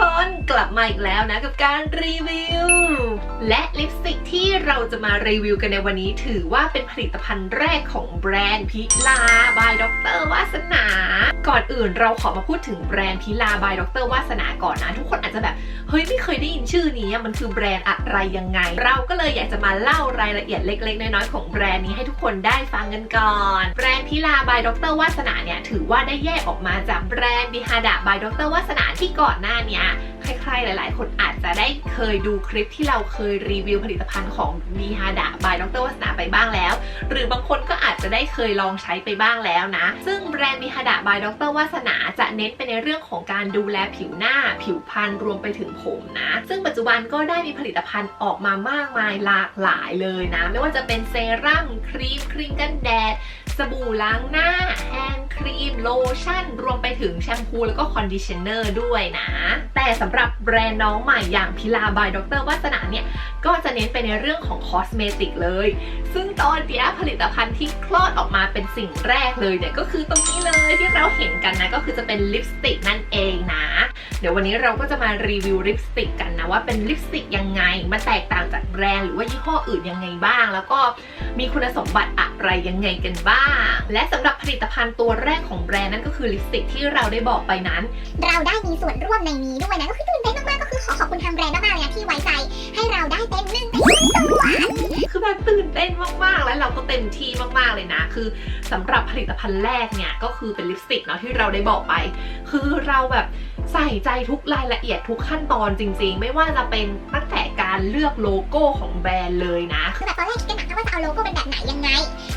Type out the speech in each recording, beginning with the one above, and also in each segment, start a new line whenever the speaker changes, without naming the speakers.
คนกลับมาอีกแล้วนะกับการรีวิว และลิปสติกที่เราจะมารีวิวกันในวันนี้ถือว่าเป็นผลิตภัณฑ์แรกของแบรนด์พิลาบายดรวาสนา ก่อนอื่นเราขอมาพูดถึงแบรนด์พิลาบายดรวาสนาก่อนนะ ทุกคนอาจจะแบบ เฮ้ยไม่เคยได้ยินชื่อนี้มันคือแบรนด์อะไรยังไง เราก็เลยอยากจะมาเล่ารายละเอียดเล็ก ๆ น้อยๆของแบรนด์นี้ให้ทุกคนได้ฟังกันก่อน แบรนด์พิลาบายดรวาสนาเนี่ยถือว่าได้แยกออกมาจากแบรนด์บิฮาดะบายดรวาสนาที่ก่อนหน้าเนี้ยใครๆ หลายๆ คนอาจจะได้เคยดูคลิปที่เราเคยรีวิวผลิตภัณฑ์ของมีฮาดะบายดรวัสนาไปบ้างแล้ว หรือบางคนก็อาจจะได้เคยลองใช้ไปบ้างแล้วนะ ซึ่งแบรนด์มีฮาดะบายดรวัสนาจะเน้นไปในเรื่องของการดูแลผิวหน้า ผิวพรรณรวมไปถึงผมนะ ซึ่งปัจจุบันก็ได้มีผลิตภัณฑ์ออกมามากมายหลากหลายเลยนะ ไม่ว่าจะเป็นเซรั่มครีมครีมกันแดดสบู่ล้างหน้าแฮนครีมโลชั่น รวมไปถึงแชมพูแล้วก็คอนดิชเนอร์ด้วยนะ แต่สำหรับแบรนด์น้องใหม่อย่างพิลาบายดรวัสนาเนี่ย ก็จะเน้นไปในเรื่องของคอสเมติกเลย ซึ่งตอนเนี้ยผลิตภัณฑ์ที่คลอดออกมาเป็นสิ่งแรกเลยเนี่ย ก็คือตรงนี้เลยที่เราเห็นกันนะ ก็คือจะเป็นลิปสติกนั่นเองนะ เดี๋ยววันนี้เราก็จะมารีวิวลิปสติกกันนะว่าเป็นลิปสติกยังไง มันแตกต่างจากแบรนด์หรือว่ายี่ห้ออื่นยังไงบ้าง แล้วก็มีคุณสมบัติอะไรยังไงกันบ้าง และสำหรับผลิตภัณฑ์ตัวแรกของแบรนด์นั่นก็คือลิปสติกที่เราได้บอกไปนั้น
เราได้มีส่วนร่วมในนี้ด้วยนะก็คือตื่นเต้นมากๆก็คือขอขอบคุณทางแบรนด์มากๆเลยนะที่ไว้ใจให้เราได้เป็นหนึ่งในตัว
คือแบบตื่นเต้นมากๆ แล้วเราก็เต็มที่มากๆเลยนะ คือสำหรับผลิตภัณฑ์แรกเนี่ยก็คือเป็นลิปสติกเนาะที่เราได้บอกไป คือเราแบบ ใส่ใจทุกรายละเอียดทุกขั้นตอนจริง ๆ ไม่ว่าจะเป็นตั้งแต่การเลือกโลโก้ของแบรนด์เลยนะ
คือแบบตอนแรกคิดกันหนักนะว่าจะเอาโลโก้เป็นแบบไหนยังไง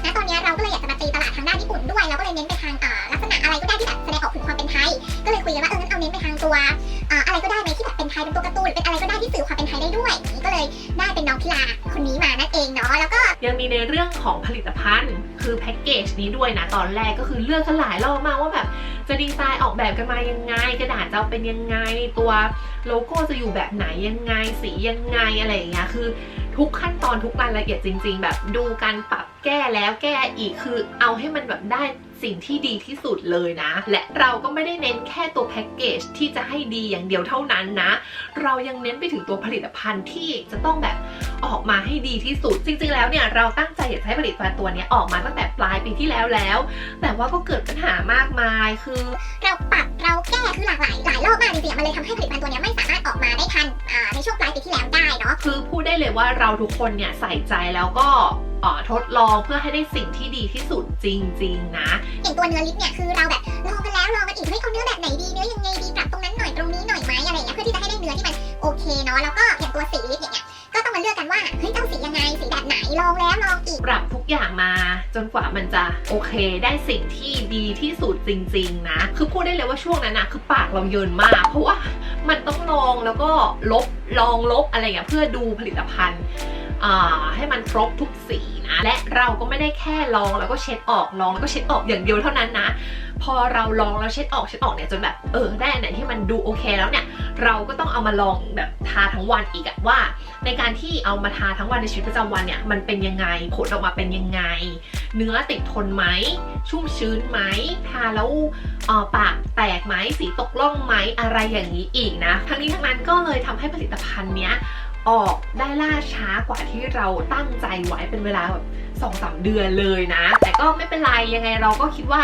นะตอนนี้เราก็เลยอยากจะมาตีตลาดทางด้านญี่ปุ่นด้วยเราก็เลยเน้นไปทางอ่า ษณะอะไรก็ได้ที่แบบแสดงออกถึงความเป็นไทย ก็เลยคุยกันว่าเอองั้นเอาเน้นไปทางตัวอะไรก็ได้ไหมที่แบบเป็นไทยเป็นตัวการ์ตูนเป็นอะไรก็ได้ที่สื่อความเป็นไทยได้ด้วยนี้ก็เลยได้เป็นน้องพิลาคนนี้มานั่นเองเนาะแล้วก็
ยังมีในเรื่องของผลิตภัณฑ์ คือแพ็กเกจนี้ด้วยนะตอนแรกก็คือเลือกกันหลายรอบมากว่าแบบจะดีไซน์ออกแบบกันมายังไง กระดาษจะเอาเป็นยังไง ตัวโลโก้จะอยู่แบบไหนยังไง สียังไงอะไรอย่างเงี้ยคือทุกขั้นตอนทุกรายละเอียดจริง ๆ แบบดูการปรับแก้แล้วแก้อีกคือเอาให้มันแบบได้ สิ่งที่ดีที่สุดเลยนะ และเราก็ไม่ได้เน้นแค่ตัวแพ็กเกจที่จะให้ดีอย่างเดียวเท่านั้นนะ เรายังเน้นไปถึงตัวผลิตภัณฑ์ที่จะต้องแบบออกมาให้ดีที่สุด จริงๆแล้วเนี่ยเราตั้งใจอยากจะใช้ผลิตภัณฑ์ตัวนี้ออกมาตั้งแต่ปลายปีที่แล้วแล้ว แต่ว่าก็เกิดปัญหามากมายคือ
เราปรับ แก้คือหลากหลายหลายรอบมากจริงๆมันเลยทำให้ผลิตภัณฑ์ตัวเนี้ยไม่สามารถออกมาได้ทันอ่าในช่วงปลายปีที่แล้วได้เนาะ
คือพูดได้เลยว่าเราทุกคนเนี่ยใส่ใจแล้วก็เอ่อทดลองเพื่อให้ได้สิ่งที่ดีที่สุดจริง ๆ นะ
อย่างตัวเนื้อลิปเนี่ยคือเราแบบลองกันแล้วลองกันอีกเฮ้ยเอาเนื้อแบบไหนดีเนื้อยังไงดีปรับตรงนั้นหน่อยตรงนี้หน่อยไหมอะไรอย่างเงี้ยเพื่อที่จะให้ได้เนื้อที่มันโอเคเนาะแล้วก็อย่างตัวสีลิปอย่างเงี้ย ก็ต้องมาเลือกกันว่าเฮ้ยเอาสียังไงสีแบบไหนลองแล้วลองอีก
ปรับทุกอย่างมาจนกว่ามันจะโอเคได้สิ่งที่ดีที่สุดจริง ๆ นะ คือพูดได้เลยว่าช่วงนั้นนะคือปากเราเยินมาก เพราะว่ามันต้องลองแล้วก็ลบลองลบอะไรอย่างเงี้ยเพื่อดูผลิตภัณฑ์ ให้มันครบทุกสีนะและเราก็ไม่ได้แค่ลองแล้วก็เช็ดออกลองแล้วก็เช็ดออกอย่างเดียวเท่านั้นนะ พอเราลองแล้วเช็ดออกเช็ดออกเนี่ยจนแบบเออได้ไหนที่มันดูโอเคแล้วเนี่ยเราก็ต้องเอามาลองแบบทาทั้งวันอีกอะว่า ในการที่เอามาทาทั้งวันในชีวิตประจำวันเนี่ยมันเป็นยังไงผลออกมาเป็นยังไง เนื้อติดทนไหมชุ่มชื้นไหมทาแล้วออปากแตกไหมสีตกล่องไหมอะไรอย่างนี้อีกนะ ทั้งนี้ทั้งนั้นก็เลยทำให้ผลิตภัณฑ์เนี้ย ออกได้ล่าช้ากว่าที่เราตั้งใจไว้เป็นเวลาแบบสองสามเดือนเลยนะ แต่ก็ไม่เป็นไรยังไงเราก็คิดว่า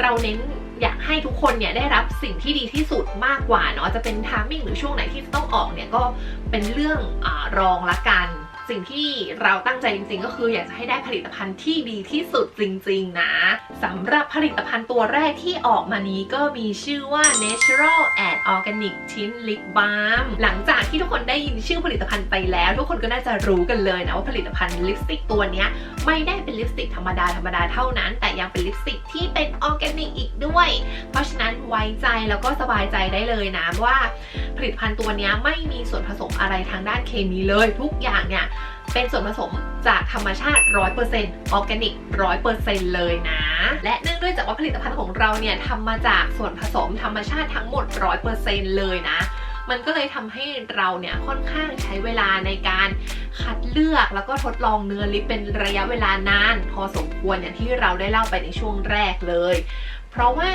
เราเน้นอยากให้ทุกคนเนี่ยได้รับสิ่งที่ดีที่สุดมากกว่าเนาะจะเป็นทามมิ่งหรือช่วงไหนที่ต้องออกเนี่ยก็เป็นเรื่องอรองละกัน สิ่งที่เราตั้งใจจริงๆ ก็คืออยากจะให้ได้ผลิตภัณฑ์ที่ดีที่สุดจริงๆนะสำหรับผลิตภัณฑ์ตัวแรกที่ออกมานี้ก็มีชื่อว่า Natural and Organic Tint Lip Balm หลังจากที่ทุกคนได้ยินชื่อผลิตภัณฑ์ไปแล้ว ทุกคนก็น่าจะรู้กันเลยนะว่าผลิตภัณฑ์ลิปสติกตัวนี้ไม่ได้เป็นลิปสติกธรรมดาธรรมดาเท่านั้น แต่ยังเป็นลิปสติกที่เป็นออร์แกนิกอีกด้วย เพราะฉะนั้นไว้ใจแล้วก็สบายใจได้เลยนะว่า ผลิตภัณฑ์ตัวนี้ไม่มีส่วนผสมอะไรทางด้านเคมีเลย ทุกอย่างเนี่ย เป็นส่วนผสมจากธรรมชาติ 100%ออร์แกนิก 100%เลยนะ และเนื่องด้วยจากว่าผลิตภัณฑ์ของเราเนี่ยทำมาจากส่วนผสมธรรมชาติทั้งหมด 100%เลยนะมันก็เลยทำให้เราเนี่ยค่อนข้างใช้เวลาในการคัดเลือกแล้วก็ทดลองเนื้อลิปเป็นระยะเวลานาน พอสมควรอย่างที่เราได้เล่าไปในช่วงแรกเลย เพราะว่า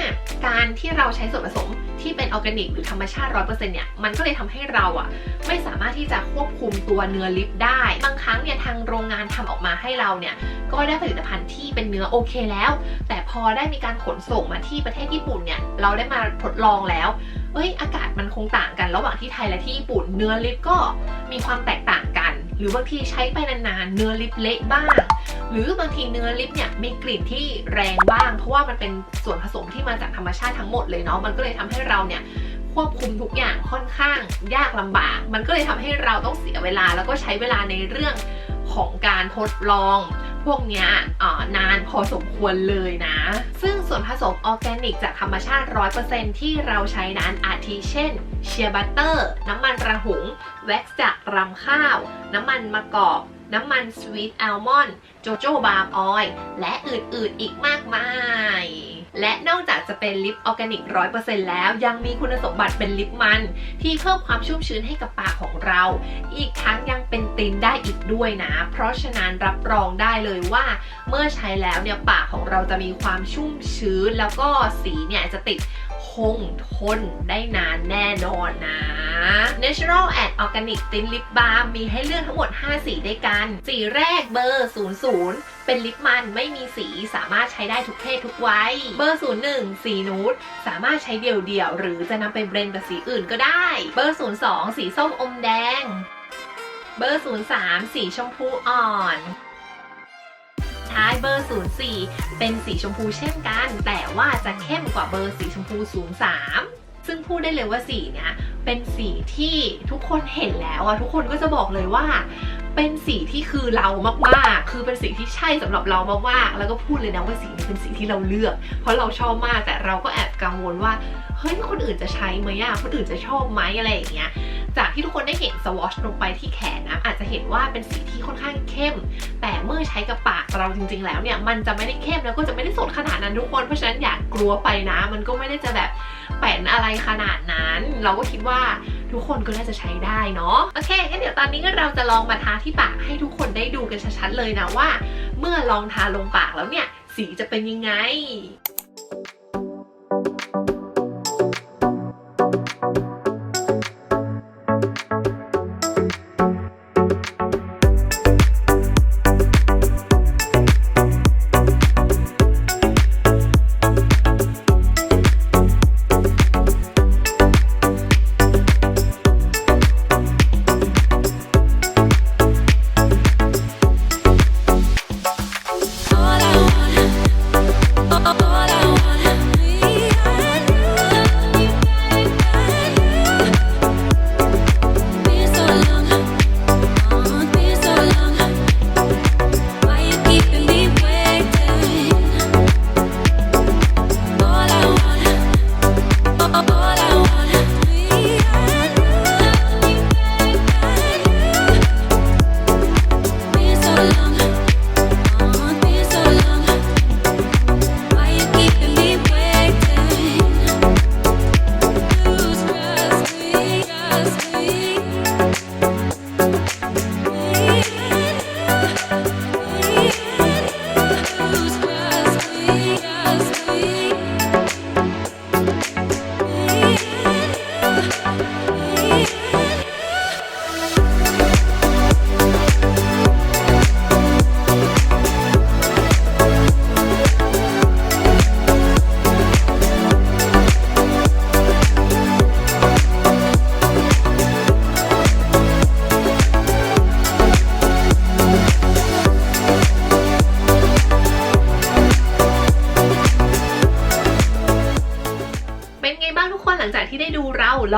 การที่เราใช้ส่วนผสมที่เป็นออร์แกนิก หรือธรรมชาติ 100%เนี่ย มันก็เลยทำให้เราอะไม่สามารถที่จะควบคุมตัวเนื้อลิปได้ บางครั้งเนี่ยทางโรงงานทำออกมาให้เราเนี่ย ก็ได้ผลิตภัณฑ์ที่เป็นเนื้อโอเคแล้ว แต่พอได้มีการขนส่งมาที่ประเทศญี่ปุ่นเนี่ย เราได้มาทดลองแล้ว เอ้ย อากาศมันคงต่างกันระหว่างที่ไทยและที่ญี่ปุ่น เนื้อลิปก็มีความแตกต่างกัน หรือบางทีใช้ไปนานๆ เนื้อลิปเละบ้าง หรือบางทีเนื้อลิปเนี่ยมีกลิ่นที่แรงบ้าง เพราะว่ามันเป็นส่วนผสมที่มาจากธรรมชาติทั้งหมดเลยเนาะมันก็เลยทำให้เราเนี่ยควบคุมทุกอย่างค่อนข้างยากลำบาก มันก็เลยทำให้เราต้องเสียเวลาแล้วก็ใช้เวลาในเรื่องของการทดลอง พวกเนี้ยนานพอสมควรเลยนะ ซึ่งส่วนผสมออร์แกนิกจากธรรมชาติ 100%ที่เราใช้นั้นอาทิเช่น เชียร์บัตเตอร์ น้ำมันระหุง แว็กซ์จากรำข้าว น้ำมันมะกอก น้ำมันสวีทอัลมอนด์โจโจบาร์ออยล์และอื่นๆอีกมากมาย และนอกจากจะเป็นลิปออร์แกนิก 100%แล้ว ยังมีคุณสมบัติเป็นลิปมัน ที่เพิ่มความชุ่มชื้นให้กับปากของเรา อีกทั้งยังเป็นตินได้อีกด้วยนะ เพราะฉะนั้นรับรองได้เลยว่า เมื่อใช้แล้วเนี่ยปากของเราจะมีความชุ่มชื้นแล้วก็สีเนี่ยจะติด คงทนได้นานแน่นอนนะ Natural and Organic Thin Lip Balm มีให้เลือกทั้งหมด 5 สีด้วยกัน สีแรกเบอร์ 00 เป็นลิปมันไม่มีสีสามารถใช้ได้ทุกเพศทุกวัย เบอร์ 01 สีนูดสามารถใช้เดี่ยวๆ หรือจะนำไปเบรนกับสีอื่นก็ได้ เบอร์ 02 สีส้มอมแดง เบอร์ 03 สีชมพูอ่อน ท้ายเบอร์ 04 เป็นสีชมพูเช่นกัน แต่ว่าจะเข้มกว่าเบอร์สีชมพู 03ซึ่งพูดได้เลยว่าสีเนี้ยเป็นสีที่ทุกคนเห็นแล้วอะทุกคนก็จะบอกเลยว่า เป็นสีที่คือเรามากๆ คือเป็นสีที่ใช่สำหรับเรามากๆ แล้วก็พูดเลยนะว่าสีนี้เป็นสีที่เราเลือก เพราะเราชอบมากแต่เราก็แอบกังวลว่าเฮ้ยคนอื่นจะใช้ไหมอะคนอื่นจะชอบไหมอะไรอย่างเงี้ย จากที่ทุกคนได้เห็นสวอชลงไปที่แขนนะอาจจะเห็นว่าเป็นสีที่ค่อนข้างเข้ม แต่เมื่อใช้กับปากเราจริง ๆ แล้วเนี่ยมันจะไม่ได้เข้มแล้วก็จะไม่ได้สดขนาดนั้นทุกคนเพราะฉะนั้นอย่ากกลัวไปนะ มันก็ไม่ได้จะแบบแป่นอะไรขนาดนั้น เราก็คิดว่าทุกคนก็น่าจะใช้ได้เนาะโอเคงั้นเดี๋ยวตอนนี้เราจะลองมาทาที่ปากให้ทุกคนได้ดูกันชัดๆเลยนะว่า เมื่อลองทาลงปากแล้วเนี่ยสีจะเป็นยังไง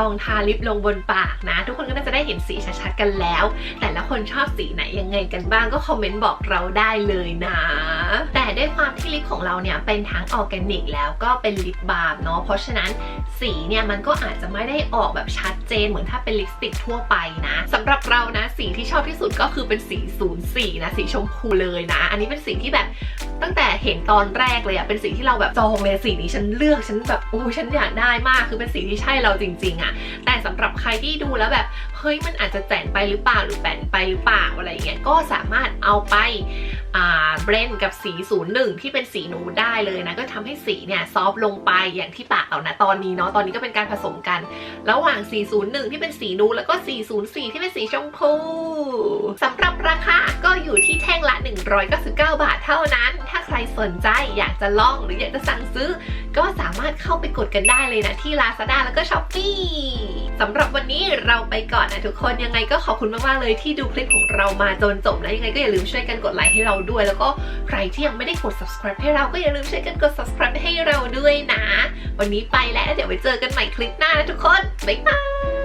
องทาลิปลงบนปากนะ ทุกคนก็น่าจะได้เห็นสีชัดๆกันแล้ว แต่ละคนชอบสีไหนยังไงกันบ้างก็คอมเมนต์บอกเราได้เลยนะ แต่ด้วยความที่ลิปของเราเนี่ยเป็นทั้งออร์แกนิกแล้วก็เป็นลิปบาล์มเนาะเพราะฉะนั้นสีเนี่ยมันก็อาจจะไม่ได้ออกแบบชัดเจนเหมือนถ้าเป็นลิปสติกทั่วไปนะสำหรับเรานะสีที่ชอบที่สุดก็คือเป็นสี04นะสีชมพูเลยนะ อันนี้เป็นสีที่แบบตั้งแต่เห็นตอนแรกเลยอะเป็นสีที่เราแบบจองเลยสีนี้ฉันเลือกฉันแบบโอ้ฉันอยากได้มากคือเป็นสีที่ใช่เราจริง ๆอะแต่สำหรับใครที่ดูแล้วแบบเฮ้ยมันอาจจะแจ่งไปหรือเปล่าหรือแปนไปหรือเปล่าอะไรเงี้ยก็สามารถเอาไปอ่าเบรนกับสี 01 ที่เป็นสีนูได้เลยนะก็ทำให้สีเนี่ยซอฟต์ลงไปอย่างที่ปากเรานะตอนนี้เนาะตอนนี้ก็เป็นการผสมกัน ระหว่าง 401 ที่เป็นสีนูแล้วก็ 404 ที่เป็นสีชมพูสำหรับราคาก็อยู่ที่แท่งละ 199 บาทเท่านั้น ถ้าใครสนใจอยากจะลองหรืออยากจะสั่งซื้อ ก็สามารถเข้าไปกดกันได้เลยนะที่ Lazada แล้วก็ Shopee สำหรับวันนี้เราไปก่อนนะทุกคนยังไงก็ขอบคุณมากๆเลยที่ดูคลิปของเรามาจนจบนะยังไงก็อย่าลืมช่วยกันกดไลค์ให้เราด้วย แล้วก็ใครที่ยังไม่ได้กด subscribe ให้เราก็อย่าลืมช่วยกันกด subscribe ให้เราด้วยนะ วันนี้ไปแล้วเดี๋ยวไว้เจอกันใหม่คลิปหน้านะทุกคนบ๊ายบาย